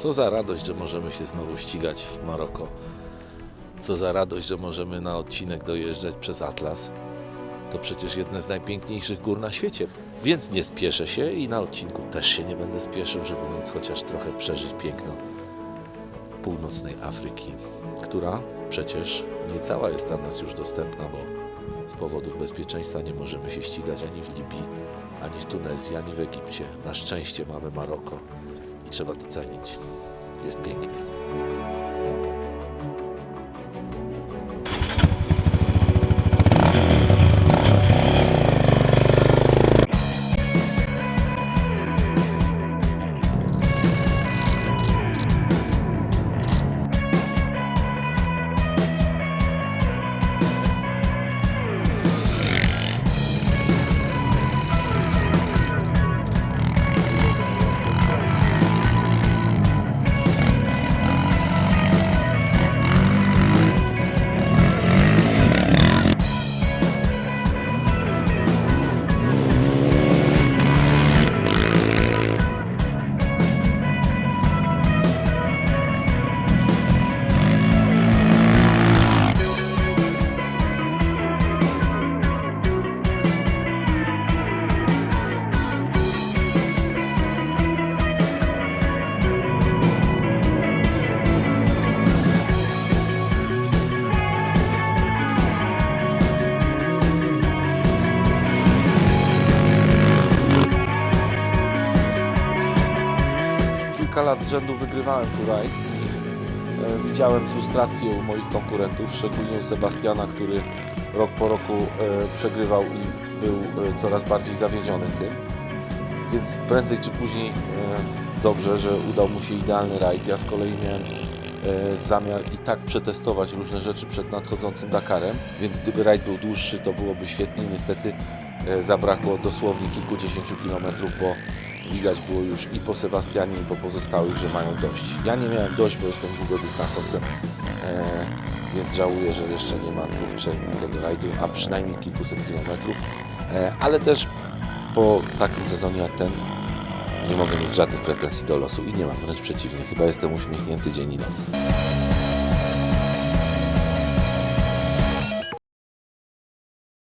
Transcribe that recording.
Co za radość, że możemy się znowu ścigać w Maroko. Co za radość, że możemy na odcinek dojeżdżać przez Atlas. To przecież jedne z najpiękniejszych gór na świecie. Więc nie spieszę się i na odcinku też się nie będę spieszył, żeby móc chociaż trochę przeżyć piękno północnej Afryki, która przecież nie cała jest dla nas już dostępna, bo z powodów bezpieczeństwa nie możemy się ścigać ani w Libii, ani w Tunezji, ani w Egipcie. Na szczęście mamy Maroko trzeba to cenić. Jest pięknie. Kilka lat z rzędu wygrywałem tu rajd i e, widziałem frustrację u moich konkurentów, szczególnie Sebastiana, który rok po roku e, przegrywał i był e, coraz bardziej zawiedziony tym. Więc prędzej czy później dobrze, że udał mu się idealny rajd. Ja z kolei miałem zamiar i tak przetestować różne rzeczy przed nadchodzącym Dakarem, więc gdyby rajd był dłuższy, to byłoby świetnie. Niestety e, zabrakło dosłownie kilkudziesięciu kilometrów, bo widać było już i po Sebastianie, i po pozostałych, że mają dość. Ja nie miałem dość, bo jestem długodystansowcem, e, więc żałuję, że jeszcze nie ma dwóch, trzech tego rajdu, a przynajmniej kilkuset kilometrów. E, ale też po takim sezonie jak ten nie mogę mieć żadnych pretensji do losu i nie mam, wręcz przeciwnie, chyba jestem uśmiechnięty dzień i noc.